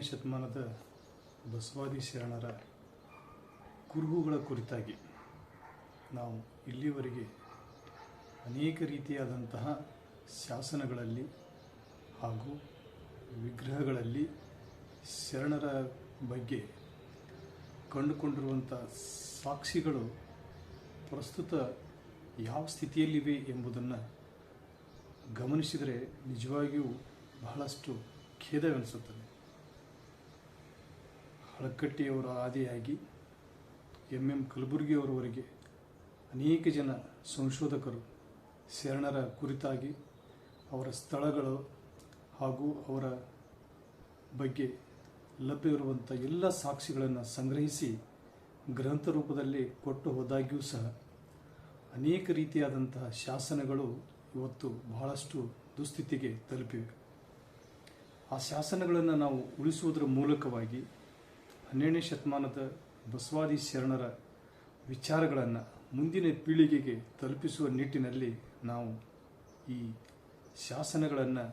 ಹನ್ನೆರಡನೇ ಶತಮಾನದ ಬಸವಾದಿ ಶರಣರ ಕುರುಹುಗಳ ಕುರಿತಾಗಿ ನಾವು ಇಲ್ಲಿವರೆಗೆ ಅನೇಕ ರೀತಿಯಾದಂತಹ ಶಾಸನಗಳಲ್ಲಿ ಹಾಗೂ ವಿಗ್ರಹಗಳಲ್ಲಿ ಶರಣರ ಬಗ್ಗೆ ಕಂಡುಕೊಂಡಿರುವಂಥ ಸಾಕ್ಷಿಗಳು ಪ್ರಸ್ತುತ ಯಾವ ಸ್ಥಿತಿಯಲ್ಲಿವೆ ಎಂಬುದನ್ನು ಗಮನಿಸಿದರೆ ನಿಜವಾಗಿಯೂ ಬಹಳಷ್ಟು ಖೇದವೆನಿಸುತ್ತದೆ. ಹಳಕಟ್ಟಿಯವರ ಆದಿಯಾಗಿ ಎಂ ಎಂ ಕಲಬುರ್ಗಿಯವರವರೆಗೆ ಅನೇಕ ಜನ ಸಂಶೋಧಕರು, ಶರಣರ ಕುರಿತಾಗಿ ಅವರ ಸ್ಥಳಗಳು ಹಾಗೂ ಅವರ ಬಗ್ಗೆ ಲಭ್ಯವಿರುವಂಥ ಎಲ್ಲ ಸಾಕ್ಷಿಗಳನ್ನು ಸಂಗ್ರಹಿಸಿ ಗ್ರಂಥ ರೂಪದಲ್ಲಿ ಕೊಟ್ಟು ಹೋದಾಗ್ಯೂ ಸಹ ಅನೇಕ ರೀತಿಯಾದಂತಹ ಶಾಸನಗಳು ಇವತ್ತು ಬಹಳಷ್ಟು ದುಸ್ಥಿತಿಗೆ ತಲುಪಿವೆ. ಆ ಶಾಸನಗಳನ್ನು ನಾವು ಉಳಿಸುವುದರ ಮೂಲಕವಾಗಿ ಹನ್ನೆರಡನೇ ಶತಮಾನದ ಬಸವಾದಿ ಶರಣರ ವಿಚಾರಗಳನ್ನು ಮುಂದಿನ ಪೀಳಿಗೆಗೆ ತಲುಪಿಸುವ ನಿಟ್ಟಿನಲ್ಲಿ ನಾವು ಈ ಶಾಸನಗಳನ್ನು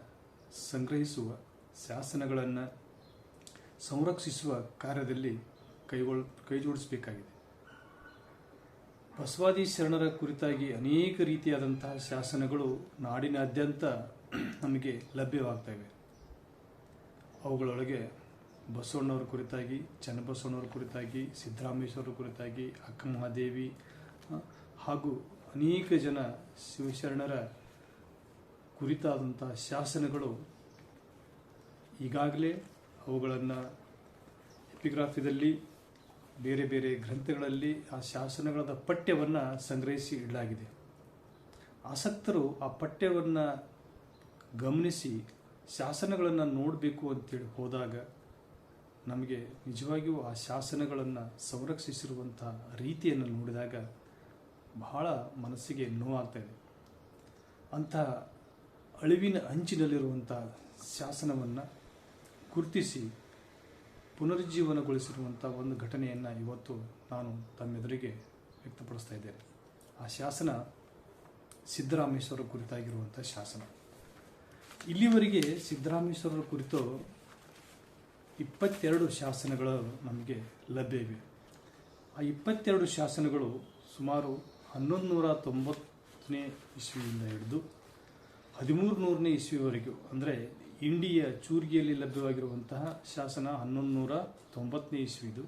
ಸಂಗ್ರಹಿಸುವ, ಶಾಸನಗಳನ್ನು ಸಂರಕ್ಷಿಸುವ ಕಾರ್ಯದಲ್ಲಿ ಕೈಗೊಳ್, ಕೈಜೋಡಿಸಬೇಕಾಗಿದೆ. ಬಸವಾದಿ ಶರಣರ ಕುರಿತಾಗಿ ಅನೇಕ ರೀತಿಯಾದಂತಹ ಶಾಸನಗಳು ನಾಡಿನಾದ್ಯಂತ ನಮಗೆ ಲಭ್ಯವಾಗ್ತವೆ ಅವುಗಳೊಳಗೆ ಬಸವಣ್ಣವರ ಕುರಿತಾಗಿ, ಚನ್ನಬಸವಣ್ಣವ್ರ ಕುರಿತಾಗಿ ಸಿದ್ದರಾಮೇಶ್ವರ ಕುರಿತಾಗಿ, ಅಕ್ಕ ಮಹಾದೇವಿ ಹಾಗೂ ಅನೇಕ ಜನ ಶಿವಶರಣರ ಕುರಿತಾದಂಥ ಶಾಸನಗಳು ಈಗಾಗಲೇ ಅವುಗಳನ್ನು ಎಪಿಗ್ರಾಫಿದಲ್ಲಿ, ಬೇರೆ ಬೇರೆ ಗ್ರಂಥಗಳಲ್ಲಿ ಆ ಶಾಸನಗಳ ಪಠ್ಯವನ್ನು ಸಂಗ್ರಹಿಸಿ ಇಡಲಾಗಿದೆ. ಆಸಕ್ತರು ಆ ಪಠ್ಯವನ್ನು ಗಮನಿಸಿ, ಶಾಸನಗಳನ್ನು ನೋಡಬೇಕು ಅಂತೇಳಿ ಹೋದಾಗ ನಮಗೆ ನಿಜವಾಗಿಯೂ ಆ ಶಾಸನಗಳನ್ನು ಸಂರಕ್ಷಿಸಿರುವಂಥ ರೀತಿಯನ್ನು ನೋಡಿದಾಗ ಬಹಳ ಮನಸ್ಸಿಗೆ ನೋವಾಗ್ತಾ ಇದೆ. ಅಂತಹ ಅಳಿವಿನ ಅಂಚಿನಲ್ಲಿರುವಂಥ ಶಾಸನವನ್ನು ಗುರುತಿಸಿ ಪುನರುಜ್ಜೀವನಗೊಳಿಸಿರುವಂಥ ಒಂದು ಘಟನೆಯನ್ನು ಇವತ್ತು ನಾನು ತಮ್ಮೆದುರಿಗೆ ವ್ಯಕ್ತಪಡಿಸ್ತಾ ಇದ್ದೇನೆ. ಆ ಶಾಸನ ಸಿದ್ದರಾಮೇಶ್ವರ ಕುರಿತಾಗಿರುವಂಥ ಶಾಸನ. ಇಲ್ಲಿವರೆಗೆ ಸಿದ್ದರಾಮೇಶ್ವರರ ಕುರಿತು ಇಪ್ಪತ್ತೆರಡು ಶಾಸನಗಳು ನಮಗೆ ಲಭ್ಯವಿವೆ ಆ ಇಪ್ಪತ್ತೆರಡು ಶಾಸನಗಳು ಸುಮಾರು ಹನ್ನೊಂದು ನೂರ ತೊಂಬತ್ತನೇ ಇಸ್ವಿಯಿಂದ ಹಿಡಿದು ಹದಿಮೂರು ನೂರನೇ ಇಸ್ವಿವರೆಗೂ, ಅಂದರೆ ಇಂಡಿಯ ಚೂರ್ಗಿಯಲ್ಲಿ ಲಭ್ಯವಾಗಿರುವಂತಹ ಶಾಸನ ಹನ್ನೊಂದು ನೂರ ತೊಂಬತ್ತನೇ ಇಸ್ವಿದು.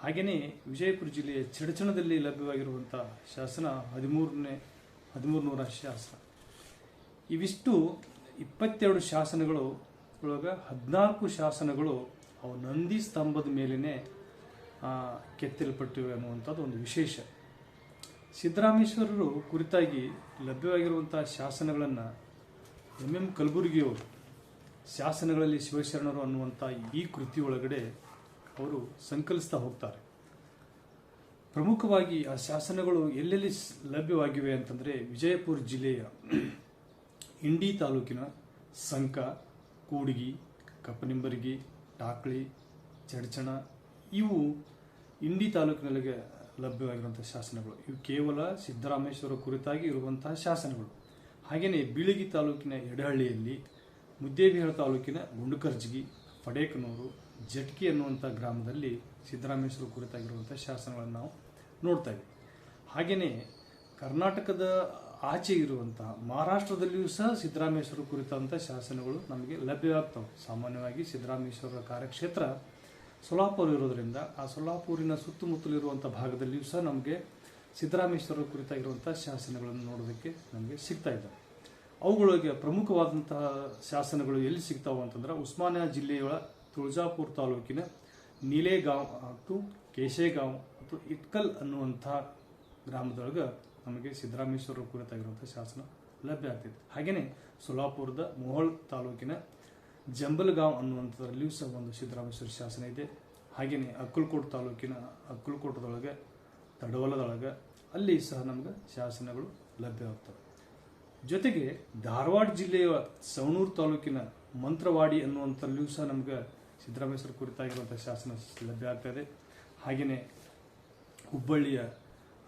ಹಾಗೆಯೇ ವಿಜಯಪುರ ಜಿಲ್ಲೆಯ ಚಡಚಣದಲ್ಲಿ ಲಭ್ಯವಾಗಿರುವಂಥ ಶಾಸನ ಹದಿಮೂರನೇ ಹದಿಮೂರು ನೂರ ಶಾಸನ. ಇವಿಷ್ಟು ಇಪ್ಪತ್ತೆರಡು ಶಾಸನಗಳು ಒಳಗೆ ಹದಿನಾಲ್ಕು ಶಾಸನಗಳು ಅವು ನಂದಿ ಸ್ತಂಭದ ಮೇಲೇ ಕೆತ್ತಲ್ಪಟ್ಟಿವೆ ಅನ್ನುವಂಥದ್ದು ಒಂದು ವಿಶೇಷ. ಸಿದ್ದರಾಮೇಶ್ವರರು ಕುರಿತಾಗಿ ಲಭ್ಯವಾಗಿರುವಂಥ ಶಾಸನಗಳನ್ನು ಎಂ ಎಂ ಕಲಬುರ್ಗಿಯವರು, ಶಾಸನಗಳಲ್ಲಿ ಶಿವಶರಣರು ಅನ್ನುವಂಥ ಈ ಕೃತಿಯೊಳಗಡೆ ಅವರು ಸಂಕಲಿಸ್ತಾ ಹೋಗ್ತಾರೆ. ಪ್ರಮುಖವಾಗಿ ಆ ಶಾಸನಗಳು ಎಲ್ಲೆಲ್ಲಿ ಲಭ್ಯವಾಗಿವೆ ಅಂತಂದರೆ ವಿಜಯಪುರ ಜಿಲ್ಲೆಯ ಇಂಡಿ ತಾಲೂಕಿನ ಸಂಕ ಕೂಡ್ಗಿ ಕಪ್ಪನಿಂಬರ್ಗಿ ಟಾಕ್ಳಿ ಚಡ್ಚಣ ಇವು ಇಂಡಿ ತಾಲೂಕಿನಲ್ಲಿಗೆ ಲಭ್ಯವಾಗಿರುವಂಥ ಶಾಸನಗಳು. ಇವು ಕೇವಲ ಸಿದ್ದರಾಮೇಶ್ವರ ಕುರಿತಾಗಿ ಇರುವಂತಹ ಶಾಸನಗಳು. ಹಾಗೆಯೇ ಬೀಳಗಿ ತಾಲೂಕಿನ ಎಡಹಳ್ಳಿಯಲ್ಲಿ ಮುದ್ದೇಬಿಹಾಳ ತಾಲೂಕಿನ ಗುಂಡುಕರ್ಜಗಿ, ಫಡೇಕನೂರು, ಜಟ್ಕಿ ಅನ್ನುವಂಥ ಗ್ರಾಮದಲ್ಲಿ ಸಿದ್ದರಾಮೇಶ್ವರ ಕುರಿತಾಗಿರುವಂಥ ಶಾಸನಗಳನ್ನು ನಾವು ನೋಡ್ತಾ ಇದ್ದೀವಿ. ಹಾಗೆಯೇ ಕರ್ನಾಟಕದ ಆಚೆ ಇರುವಂತಹ ಮಹಾರಾಷ್ಟ್ರದಲ್ಲಿಯೂ ಸಹ ಸಿದ್ದರಾಮೇಶ್ವರ ಕುರಿತಂಥ ಶಾಸನಗಳು ನಮಗೆ ಲಭ್ಯವಾಗ್ತವೆ. ಸಾಮಾನ್ಯವಾಗಿ ಸಿದ್ದರಾಮೇಶ್ವರರ ಕಾರ್ಯಕ್ಷೇತ್ರ ಸೊಲಾಪುರ ಇರೋದರಿಂದ ಆ ಸೊಲಾಪುರಿನ ಸುತ್ತಮುತ್ತಲಿರುವಂಥ ಭಾಗದಲ್ಲಿಯೂ ಸಹ ನಮಗೆ ಸಿದ್ದರಾಮೇಶ್ವರರ ಕುರಿತಾಗಿರುವಂಥ ಶಾಸನಗಳನ್ನು ನೋಡೋದಕ್ಕೆ ನಮಗೆ ಸಿಗ್ತಾ ಇದೆ. ಅವುಗಳಿಗೆ ಪ್ರಮುಖವಾದಂತಹ ಶಾಸನಗಳು ಎಲ್ಲಿ ಸಿಗ್ತಾವೆ ಅಂತಂದ್ರೆ ಉಸ್ಮಾನಿಯಾ ಜಿಲ್ಲೆಯ ತುಳಜಾಪುರ ತಾಲೂಕಿನ ನೀಲೇಗಾಂವ್ ಮತ್ತು ಕೇಶೇಗಾಂವ್ ಮತ್ತು ಇಟ್ಕಲ್ ಅನ್ನುವಂಥ ಗ್ರಾಮದೊಳಗೆ ನಮಗೆ ಸಿದ್ದರಾಮೇಶ್ವರ ಕುರಿತಾಗಿರುವಂಥ ಶಾಸನ ಲಭ್ಯ ಆಗ್ತಿತ್ತು. ಹಾಗೆಯೇ ಸೊಲಾಪುರದ ಮೋಹಳ್ ತಾಲೂಕಿನ ಜಂಬಲ್ಗಾಂವ್ ಅನ್ನುವಂಥದ್ರಲ್ಲಿಯೂ ಸಹ ಒಂದು ಸಿದ್ದರಾಮೇಶ್ವರ ಶಾಸನ ಇದೆ. ಹಾಗೆಯೇ ಅಕ್ಕಲ್ಕೋಟ್ ತಾಲೂಕಿನ ಅಕ್ಕಲ್ಕೋಟದೊಳಗೆ, ತಡವಲದೊಳಗೆ ಅಲ್ಲಿ ಸಹ ನಮ್ಗೆ ಶಾಸನಗಳು ಲಭ್ಯವಾಗ್ತವೆ ಜೊತೆಗೆ ಧಾರವಾಡ ಜಿಲ್ಲೆಯ ಸವಣೂರು ತಾಲೂಕಿನ ಮಂತ್ರವಾಡಿ ಅನ್ನುವಂಥಲ್ಲಿಯೂ ಸಹ ನಮ್ಗೆ ಸಿದ್ದರಾಮೇಶ್ವರ ಕುರಿತಾಗಿರುವಂಥ ಶಾಸನ ಲಭ್ಯ ಆಗ್ತಾ ಇದೆ. ಹಾಗೆಯೇ ಹುಬ್ಬಳ್ಳಿಯ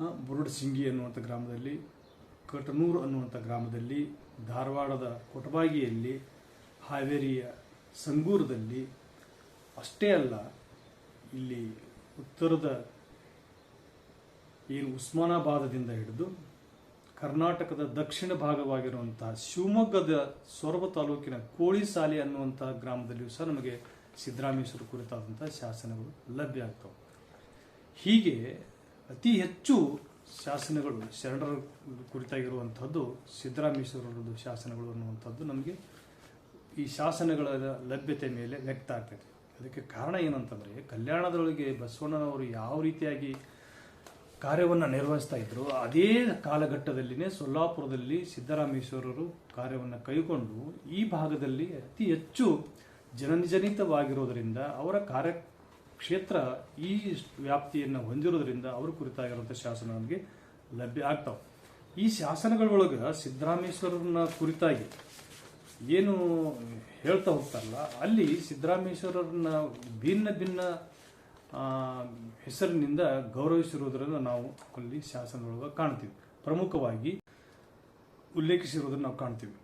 ಬುರುಡ್ ಸಿಂಗಿ ಅನ್ನುವಂಥ ಗ್ರಾಮದಲ್ಲಿ, ಕಟನೂರು ಅನ್ನುವಂಥ ಗ್ರಾಮದಲ್ಲಿ, ಧಾರವಾಡದ ಕೊಟಬಾಗಿಯಲ್ಲಿ, ಹಾವೇರಿಯ ಸಂಗೂರದಲ್ಲಿ, ಅಷ್ಟೇ ಅಲ್ಲ, ಇಲ್ಲಿ ಉತ್ತರದ ಏನು ಉಸ್ಮಾನಾಬಾದದಿಂದ ಹಿಡಿದು ಕರ್ನಾಟಕದ ದಕ್ಷಿಣ ಭಾಗವಾಗಿರುವಂತಹ ಶಿವಮೊಗ್ಗದ ಸೊರಬ ತಾಲೂಕಿನ ಕೋಳಿಸಾಲೆ ಅನ್ನುವಂತಹ ಗ್ರಾಮದಲ್ಲಿಯೂ ಸಹ ನಮಗೆ ಸಿದ್ದರಾಮೇಶ್ವರ ಕುರಿತಾದಂತಹ ಶಾಸನಗಳು ಲಭ್ಯ ಆಗ್ತವೆ. ಹೀಗೆ ಅತಿ ಹೆಚ್ಚು ಶಾಸನಗಳು ಶರಣರ ಕುರಿತಾಗಿರುವಂಥದ್ದು ಸಿದ್ದರಾಮೇಶ್ವರರದ್ದು ಶಾಸನಗಳು ಅನ್ನುವಂಥದ್ದು ನಮಗೆ ಈ ಶಾಸನಗಳ ಲಭ್ಯತೆ ಮೇಲೆ ವ್ಯಕ್ತ ಆಗ್ತದೆ. ಅದಕ್ಕೆ ಕಾರಣ ಏನಂತಂದರೆ, ಕಲ್ಯಾಣದೊಳಗೆ ಬಸವಣ್ಣನವರು ಯಾವ ರೀತಿಯಾಗಿ ಕಾರ್ಯವನ್ನು ನಿರ್ವಹಿಸ್ತಾ ಇದ್ದರು ಅದೇ ಕಾಲಘಟ್ಟದಲ್ಲಿನೇ ಸೊಲ್ಲಾಪುರದಲ್ಲಿ ಸಿದ್ದರಾಮೇಶ್ವರರು ಕಾರ್ಯವನ್ನು ಕೈಗೊಂಡು ಈ ಭಾಗದಲ್ಲಿ ಅತಿ ಹೆಚ್ಚು ಜನನಿಜನಿತವಾಗಿರೋದರಿಂದ ಅವರ ಕಾರ್ಯ ಕ್ಷೇತ್ರ ಈ ವ್ಯಾಪ್ತಿಯನ್ನು ಹೊಂದಿರೋದ್ರಿಂದ ಅವರು ಕುರಿತಾಗಿರುವಂಥ ಶಾಸನ ನಮಗೆ ಲಭ್ಯ ಆಗ್ತಾವೆ. ಈ ಶಾಸನಗಳೊಳಗೆ ಸಿದ್ದರಾಮೇಶ್ವರನ ಕುರಿತಾಗಿ ಏನು ಹೇಳ್ತಾ ಹೋಗ್ತಾರಲ್ಲ, ಅಲ್ಲಿ ಸಿದ್ದರಾಮೇಶ್ವರರನ್ನ ಭಿನ್ನ ಭಿನ್ನ ಹೆಸರಿನಿಂದ ಗೌರವಿಸಿರುವುದರಿಂದ ನಾವು ಅಲ್ಲಿ ಶಾಸನದೊಳಗೆ ಕಾಣ್ತೀವಿ. ಪ್ರಮುಖವಾಗಿ ಉಲ್ಲೇಖಿಸಿರುವುದನ್ನು ನಾವು ಕಾಣ್ತೀವಿ.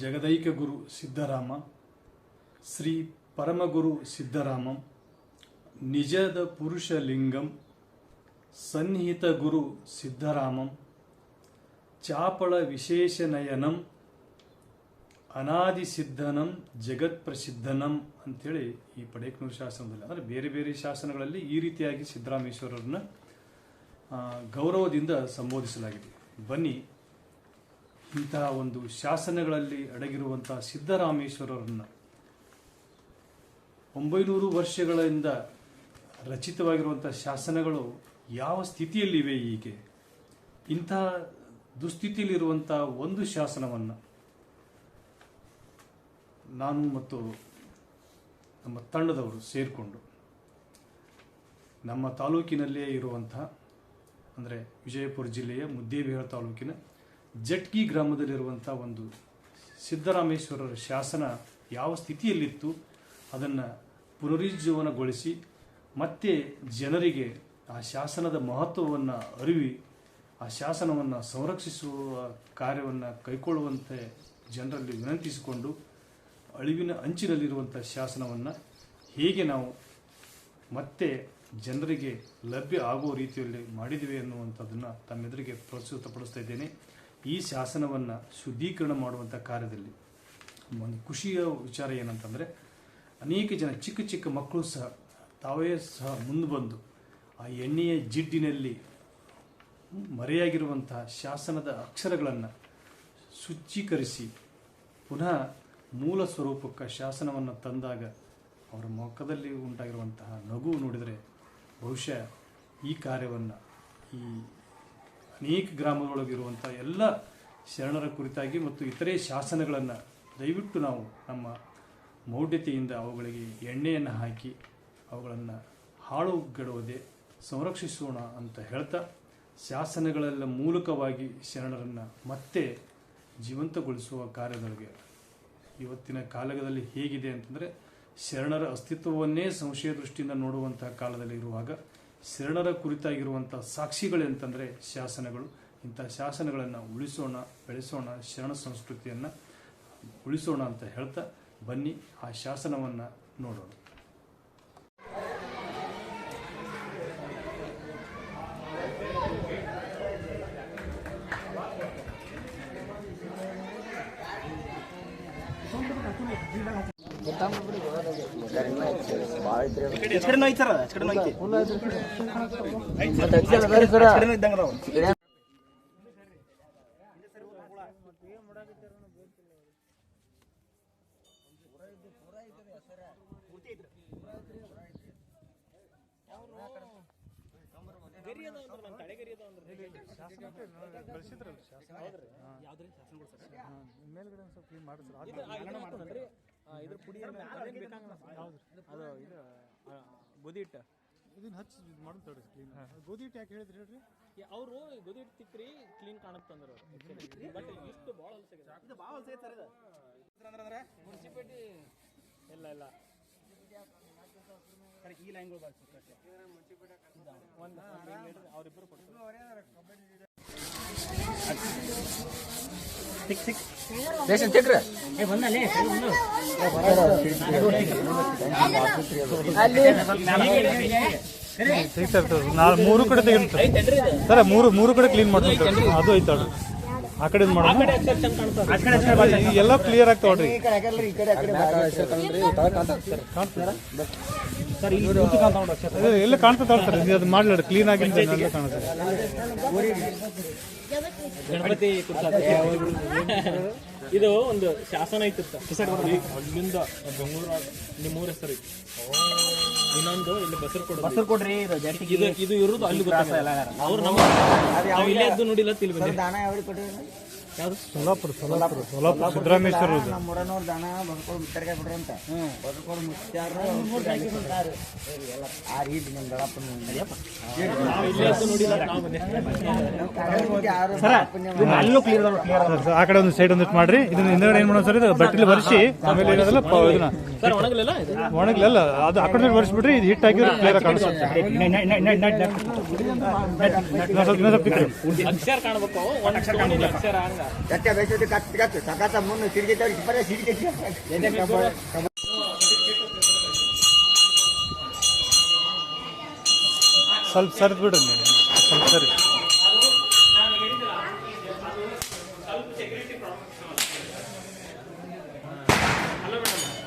ಜಗದೈಕ ಗುರು ಸಿದ್ದರಾಮ, ಶ್ರೀ ಪರಮಗುರು ಸಿದ್ದರಾಮಂ ನಿಜದ ಪುರುಷ ಲಿಂಗಂ, ಸನ್ನಿಹಿತ ಗುರು ಸಿದ್ಧರಾಮಂ, ಚಾಪಳ ವಿಶೇಷ ನಯನಂ, ಅನಾದಿ ಸಿದ್ಧನಂ, ಜಗತ್ ಪ್ರಸಿದ್ಧನಂ ಅಂತೇಳಿ ಈ ಪಡೇಕ್ನೂರು ಶಾಸನದಲ್ಲಿ, ಅಂದರೆ ಬೇರೆ ಬೇರೆ ಶಾಸನಗಳಲ್ಲಿ ಈ ರೀತಿಯಾಗಿ ಸಿದ್ದರಾಮೇಶ್ವರರನ್ನ ಗೌರವದಿಂದ ಸಂಬೋಧಿಸಲಾಗಿದೆ. ಬನ್ನಿ, ಇಂತಹ ಒಂದು ಶಾಸನಗಳಲ್ಲಿ ಅಡಗಿರುವಂತಹ ಸಿದ್ದರಾಮೇಶ್ವರರನ್ನ, ಒಂಬೈನೂರು ವರ್ಷಗಳಿಂದ ರಚಿತವಾಗಿರುವಂತಹ ಶಾಸನಗಳು ಯಾವ ಸ್ಥಿತಿಯಲ್ಲಿವೆ ಹೀಗೆ? ಇಂಥ ದುಸ್ಥಿತಿಯಲ್ಲಿರುವಂಥ ಒಂದು ಶಾಸನವನ್ನು ನಾನು ಮತ್ತು ನಮ್ಮ ತಂಡದವರು ಸೇರಿಕೊಂಡು ನಮ್ಮ ತಾಲೂಕಿನಲ್ಲಿಯೇ ಇರುವಂಥ ಅಂದರೆ ವಿಜಯಪುರ ಜಿಲ್ಲೆಯ ಮುದ್ದೇಬಿಹಾಳ ತಾಲೂಕಿನ ಜಟ್ಗಿ ಗ್ರಾಮದಲ್ಲಿರುವಂಥ ಒಂದು ಸಿದ್ದರಾಮೇಶ್ವರರ ಶಾಸನ ಯಾವ ಸ್ಥಿತಿಯಲ್ಲಿತ್ತು, ಅದನ್ನು ಪುನರುಜ್ಜೀವನಗೊಳಿಸಿ ಮತ್ತೆ ಜನರಿಗೆ ಆ ಶಾಸನದ ಮಹತ್ವವನ್ನು ಅರಿವಿ, ಆ ಶಾಸನವನ್ನು ಸಂರಕ್ಷಿಸುವ ಕಾರ್ಯವನ್ನು ಕೈಕೊಳ್ಳುವಂತೆ ಜನರಲ್ಲಿ ವಿನಂತಿಸಿಕೊಂಡು ಅಳಿವಿನ ಅಂಚಿನಲ್ಲಿರುವಂಥ ಶಾಸನವನ್ನು ಹೇಗೆ ನಾವು ಮತ್ತೆ ಜನರಿಗೆ ಲಭ್ಯ ಆಗುವ ರೀತಿಯಲ್ಲಿ ಮಾಡಿದಿವೆ ಅನ್ನುವಂಥದ್ದನ್ನು ತಮ್ಮೆದುರಿಗೆ ಪ್ರಸ್ತುತಪಡಿಸ್ತಾ ಇದ್ದೇನೆ. ಈ ಶಾಸನವನ್ನು ಶುದ್ಧೀಕರಣ ಮಾಡುವಂಥ ಕಾರ್ಯದಲ್ಲಿ ಒಂದು ಖುಷಿಯ ವಿಚಾರ ಏನಂತಂದರೆ, ಅನೇಕ ಜನ ಚಿಕ್ಕ ಚಿಕ್ಕ ಮಕ್ಕಳು ಸಹ ತಾವೇ ಸಹ ಮುಂದೆ ಬಂದು ಆ ಎಣ್ಣೆಯ ಜಿಡ್ಡಿನಲ್ಲಿ ಮರೆಯಾಗಿರುವಂತಹ ಶಾಸನದ ಅಕ್ಷರಗಳನ್ನು ಶುಚೀಕರಿಸಿ ಪುನಃ ಮೂಲ ಸ್ವರೂಪಕ್ಕೆ ಶಾಸನವನ್ನು ತಂದಾಗ ಅವರ ಮೊಕ್ಕದಲ್ಲಿ ಉಂಟಾಗಿರುವಂತಹ ನಗು ನೋಡಿದರೆ ಬಹುಶಃ ಈ ಕಾರ್ಯವನ್ನು ಈ ಅನೇಕ ಗ್ರಾಮಗಳೊಳಗಿರುವಂಥ ಎಲ್ಲ ಶರಣರ ಕುರಿತಾಗಿ ಮತ್ತು ಇತರೆ ಶಾಸನಗಳನ್ನು ದಯವಿಟ್ಟು ನಾವು ನಮ್ಮ ಮೌಢ್ಯತೆಯಿಂದ ಅವುಗಳಿಗೆ ಎಣ್ಣೆಯನ್ನು ಹಾಕಿ ಅವುಗಳನ್ನು ಹಾಳುಗೆಡುವುದೇ ಸಂರಕ್ಷಿಸೋಣ ಅಂತ ಹೇಳ್ತಾ ಶಾಸನಗಳೆಲ್ಲ ಮೂಲಕವಾಗಿ ಶರಣರನ್ನು ಮತ್ತೆ ಜೀವಂತಗೊಳಿಸುವ ಕಾರ್ಯದೊಳಗೆ. ಇವತ್ತಿನ ಕಾಲದಲ್ಲಿ ಹೇಗಿದೆ ಅಂತಂದರೆ ಶರಣರ ಅಸ್ತಿತ್ವವನ್ನೇ ಸಂಶಯ ದೃಷ್ಟಿಯಿಂದ ನೋಡುವಂತಹ ಕಾಲದಲ್ಲಿ ಇರುವಾಗ ಶರಣರ ಕುರಿತಾಗಿರುವಂಥ ಸಾಕ್ಷಿಗಳಂತಂದರೆ ಶಾಸನಗಳು. ಇಂಥ ಶಾಸನಗಳನ್ನು ಉಳಿಸೋಣ, ಬೆಳೆಸೋಣ, ಶರಣ ಸಂಸ್ಕೃತಿಯನ್ನು ಉಳಿಸೋಣ ಅಂತ ಹೇಳ್ತಾ ಬನ್ನಿ, ಆ ಶಾಸನವನ್ನು ನೋಡೋಣ. ಮೇಲ್ಗಡೆ ಸ್ವಲ್ಪ ಕ್ಲೀನ್ ಮಾಡಿದ್ರು ಇದ್ರ ಪುಡಿ ಅದು ಇದು ಗೋಧಿ ಹಿಟ್ಟು. ಇದನ್ನ ಹಚ್ಚಿ ಇದು ಮಾಡೋದು ತಡ್ರಿ ಕ್ಲೀನ್ ಗೋಧಿ ಹಿಟ್ಟು ಯಾಕೆ ಹೇಳಿದ್ರಿ ಹೇಳ್ರಿ? ಅವರು ಗೋಧಿ ಹಿಟ್ಟು ತಿಕ್ಕ್ರಿ ಕ್ಲೀನ್ ಕಾಣತ್ತಂದ್ರ ಬಟ್ ಇಷ್ಟು ಭಾಳ ಇದು ಭಾಳ ಹೊಲ್ಸ ಐತೆ ಸರ್ ಇದು. ಅಂದ್ರೆ ಅಂದ್ರೆ ಇಲ್ಲ ಇಲ್ಲ. ಸರ್ ಈ ಲೈನ್ಗಳು ಬರ್ತಾರೆ ಒಂದು ಅವ್ರಿಬ್ಬರು ಕೊಡ್ತಾರೆ ರೇಷನ್ ಚೆಕ್ರಿ ನಾಳೆ ಮೂರು ಕಡೆ ತೆಗಿತಾರೆ ಸರ್ ಮೂರು ಮೂರು ಕಡೆ ಕ್ಲೀನ್ ಮಾಡ್ತೀವಿ ಅದು ಐತೆ ನೋಡ್ರಿ ಆ ಕಡೆ ಮಾಡೋಣ ಎಲ್ಲ ಕ್ಲಿಯರ್ ಆಗ್ತಾವ್ರಿ ಎಲ್ಲ ಕಾಣ್ತದ ಸರ್. ಅದು ಮಾಡ್ಲಾಡ ಕ್ಲೀನ್ ಆಗಿ ಎಲ್ಲ ಕಾಣುತ್ತೆ ಗಣಪತಿ ಇದು ಒಂದು ಶಾಸನ ಐತಿ ಅಲ್ಲಿಂದ ಬೆಂಗಳೂರು ನಿಮ್ಮೂರ ಹೆಸರು ಇನ್ನೊಂದು ಇಲ್ಲಿ ಬಸರ್ ಕೊಡ್ರಿ ಹೆಸರು ಕೊಡ್ರಿ ಇದು ಇದು ಇರುವುದು ಅಲ್ಲಿ ಗೊತ್ತಾಗಲ್ಲ ಅವ್ರು ನಮ್ಮ ನಾವು ಇಲ್ಲೇ ಇದ್ದು ನೋಡಿಲ್ಲ ದಾನ ಯಾವ್ದು ಕೊಟ್ಟಿರಿ ಯಾವ್ದು ಸೋಲಾಪುರ ಸೋಲಾಪುರ ಸೋಲಾಪುರ ಸಿದ್ದರಾಮೇಶ್ವರ ನಮ್ಮ ಮುರನೂರು ದಾನ ಬಸ್ಕೊಳ್ ಮುತ್ತರ್ಗೆ ಬಿಡ್ರಿ ಅಂತ ಬಸ್ಕೊಳ್ ಮುತ್ಯಾರ ಆ ರೀತಿ ನಮ್ಮ ದಳಪ್ಪನ ಕಡೆ ಒಂದು ಸೈಡ್ ಒಂದಿಟ್ಟು ಮಾಡ್ರಿ ಇದನ್ನ ಹಿಂದಗಡೆ ಏನ್ ಮಾಡೋಣ ಸರ್ ಇದು ಬಟ್ಟೆಲಿ ಬರ್ಸಿ ಆಮೇಲೆ ಏನದಲ್ಲ ಇದನ್ನ ಸರ್ ಒಣಗಲಿಲ್ಲ ಅದು ಆ ಕಡೆ ಬರ್ಸ್ಬಿಟ್ರಿ ಇದು ಹಿಟ್ ಹಾಕಿದ್ರೆ ಕ್ಲಿಯರ್ ಕಾಣಿಸುತ್ತೆ ಸ್ವಲ್ಪ. ಅಕ್ಷರ ಕಾಣಬೇಕು ಒಂದ್ ಅಕ್ಷರ ಅಕ್ಷರ ಹಂಗ ಎತ್ತೆ ಬೇಸೋದು ಕತ್ ಕತ್ತು ಸಕಾತ ಮುನ್ನು ಸಿಡಿಗೆ ಬರೀ ಸಿಡಿಗೆ ಸ್ವಲ್ಪ ಸರಿದು ಬಿಡ್ರಿ ನೀವು. ಸ್ವಲ್ಪ ಸರಿ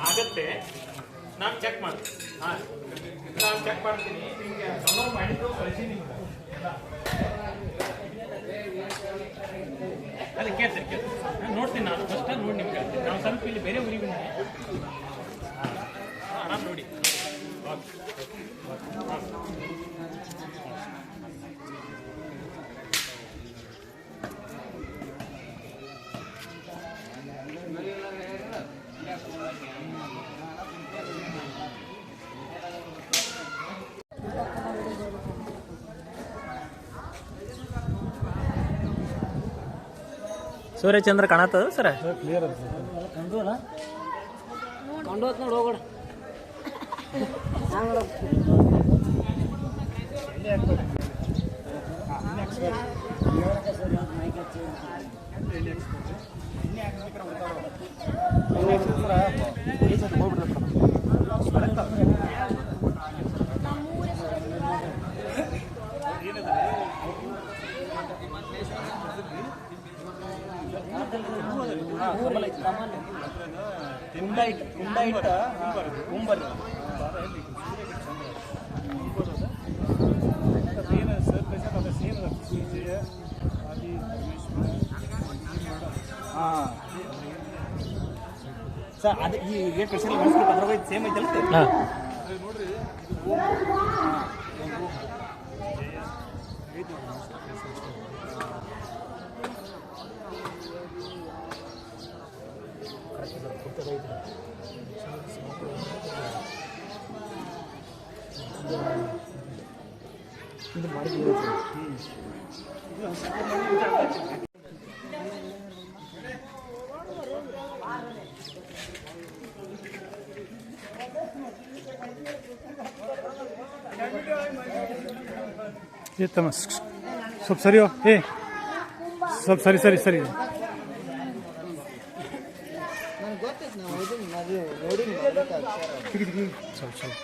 ಆಗತ್ತೆ ನಾನು ಚೆಕ್ ಮಾಡ್ತೀನಿ ಹಾಂ ನಾನು ಚೆಕ್ ಮಾಡ್ತೀನಿ ಅದೇ ಕೇಳ್ತೀನಿ ಕೇಳ್ತೀನಿ. ನಾನು ನೋಡ್ತೀನಿ ನಾನು. ಫಸ್ಟ್ ನೋಡಿ ನಿಮ್ಗೆ ಹೇಳ್ತೀನಿ. ನಾವು ಸ್ವಲ್ಪ ಇಲ್ಲಿ ಬೇರೆ ಊರಿಗೆ ಬಂದೆ. ಆರಾಮ್ ನೋಡಿ. ಸೂರ್ಯಚಂದ್ರ ಕಾಣತ್ತದ ಸರ್? ಕುಂಡ ಇಟ್ಟು ಕುಂಡ ಇಟ್ಟ ಕುಂಬರ್ರಿ ಹಾಂ ಸರ್ ಅದು ಈ ಏನು ಕಳ್ಸಿಲ್ಲ ಮನ್ಸ್ಬಿಟ್ಟು ಅದ್ರಾಗ ಸೇಮ್ ಐತಲ್ಲ ಹಾಂ. ಏ ತಮ್ಮ ಸ್ವಲ್ಪ ಸರಿಯೋ ಏ ಸ್ವಲ್ಪ ಸರಿ ಸರಿ ಸರಿ ಸ್ವಲ್ಪ ಸ್ವಲ್ಪ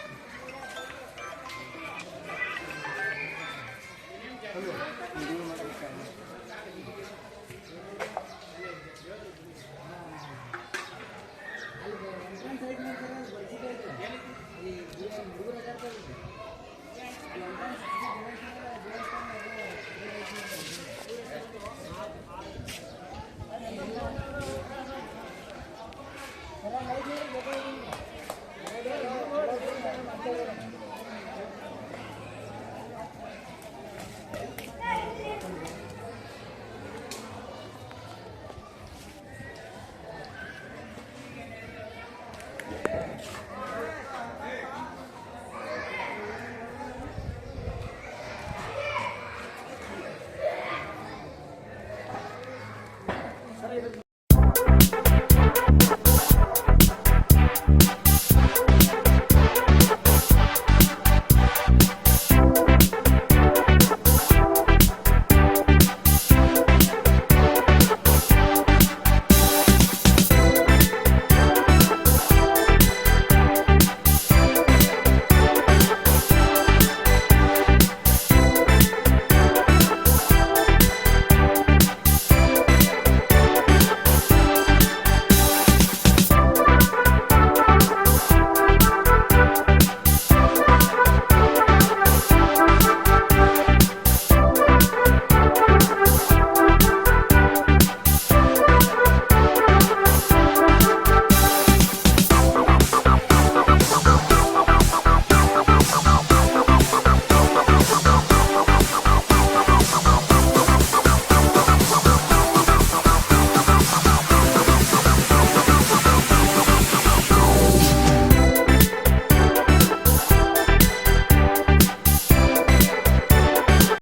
你你你不在家做？两三百块钱，现在两三百块，两三百块钱。